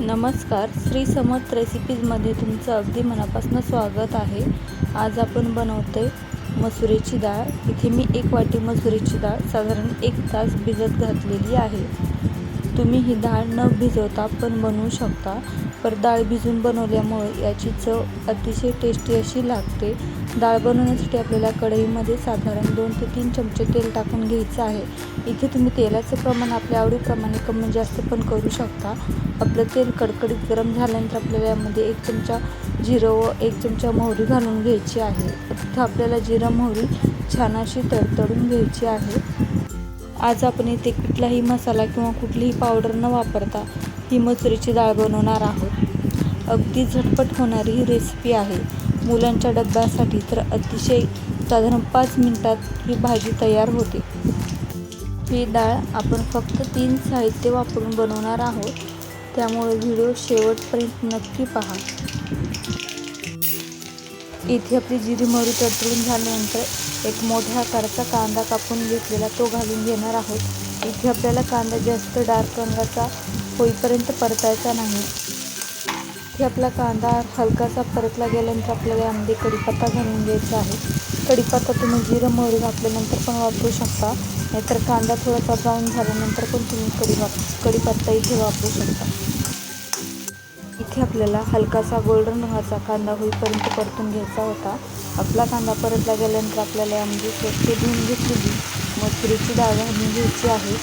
नमस्कार. श्री समर्थ रेसिपीजमध्ये तुमचं अगदी मनापासून स्वागत आहे. आज आपण बनवतो आहे मसुरीची डाळ. इथे मी एक वाटी मसुरीची डाळ साधारण एक तास भिजत घातलेली आहे. तुम्ही ही डाळ न भिजवता पण बनवू शकता. पर डाळ भिजून बनवल्यामुळे याची चव अतिशय टेस्टी अशी लागते. डाळ बनवण्यासाठी आपल्याला कढईमध्ये साधारण दोन ते तीन चमचे तेल टाकून घ्यायचं आहे. इथे तुम्ही तेलाचं प्रमाण आपल्या आवडीप्रमाणे कमी जास्त पण करू शकता. आपलं तेल कडकडीत गरम झाल्यानंतर आपल्याला यामध्ये एक चमचा जिरं व एक चमचा मोहरी घालून घ्यायची आहे. तिथं आपल्याला जिरं मोहरी छान अशी तडतडून घ्यायची आहे. आज आपण इथे कुठलाही मसाला किंवा कुठलीही पावडर न वापरता ही मसुरीची डाळ बनवणार आहोत. अगदी झटपट होणारी ही रेसिपी आहे. मुलांच्या डब्यासाठी तर अतिशय साधारण पाच मिनटात ही भाजी तयार होते. ही डाळ आपण फक्त तीन साहित्य वापरून बनवणार आहोत. त्यामुळे व्हिडिओ शेवटपर्यंत नक्की पहा. इथे आपली जिरी मरू तडतडून झाल्यानंतर एक मोठ्या आकाराचा कांदा कापून घेतलेला तो घालून घेणार आहोत. इथे आपल्याला कांदा जास्त डार्क रंगाचा होईपर्यंत परतायचा नाही. इथे आपला कांदा हलकासा परतला गेल्यानंतर आपल्याला यामध्ये कढीपत्ता घालून घ्यायचा आहे. कढीपत्ता तुम्ही जिरं मोहरी घातल्यानंतर पण वापरू शकता. नाहीतर कांदा थोडासा ब्राऊन झाल्यानंतर पण तुम्ही कढी वाप कढीपत्ता इथे वापरू शकता. इथे आपल्याला हलकासा गोल्डन रंगाचा कांदा होईपर्यंत परतून घ्यायचा होता. आपला कांदा परतला गेल्यानंतर आपल्याला यामध्ये स्वच्छ धुवून घेतलेली मसुरीची डाळ घालून घ्यायची आहे.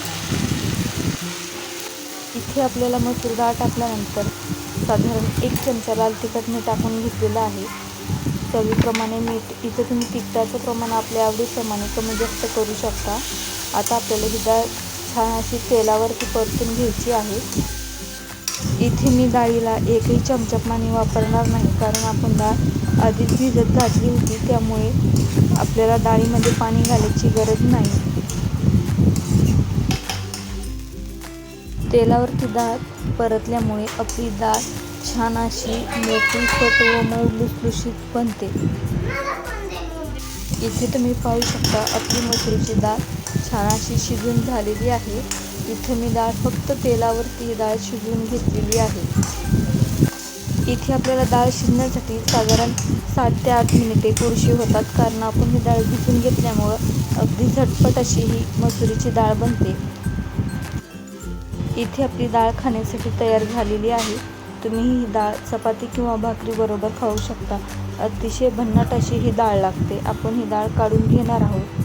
इथे आपल्याला मसूर डाळ टाकल्यानंतर साधारण एक चमचा लाल तिखट मी टाकून घेतलेलं आहे. चवीप्रमाणे मीठ इथे तुम्ही तिखटाचं प्रमाण आपल्या आवडीप्रमाणे कमी जास्त करू शकता. आता आपल्याला ही डाळ छान अशी तेलावरती परतून घ्यायची आहे. इथे मी डाळीला एकही चमचा पाणी वापरणार नाही कारण आपण डाळ आधीच भिजत घातली होती त्यामुळे आपल्याला डाळीमध्ये पाणी घालायची गरज नाही. तेलावरती डाळ परतल्यामुळे आपली डाळ छान अशी मोठी फट व मऊ लुसलुशीत बनते. इथे तुम्ही पाहू शकता आपली मसुरीची डाळ छान अशी शिजून झालेली आहे. इथे मी डाळ फक्त तेलावरती डाळ शिजवून घेतलेली आहे. इथे आपल्याला डाळ शिजण्यासाठी साधारण सात ते आठ मिनिटे पुरशी होतात. कारण आपण ही डाळ भिजून घेतल्यामुळं अगदी झटपट अशी ही मसुरीची डाळ बनते. इथे आपली डाळ खाण्यासाठी तयार झालेली आहे. तुम्ही ही डाळ चपाती किंवा भाकरीबरोबर खाऊ शकता. अतिशय भन्नाट अशी ही डाळ लागते. आपण ही डाळ काढून घेणार आहोत.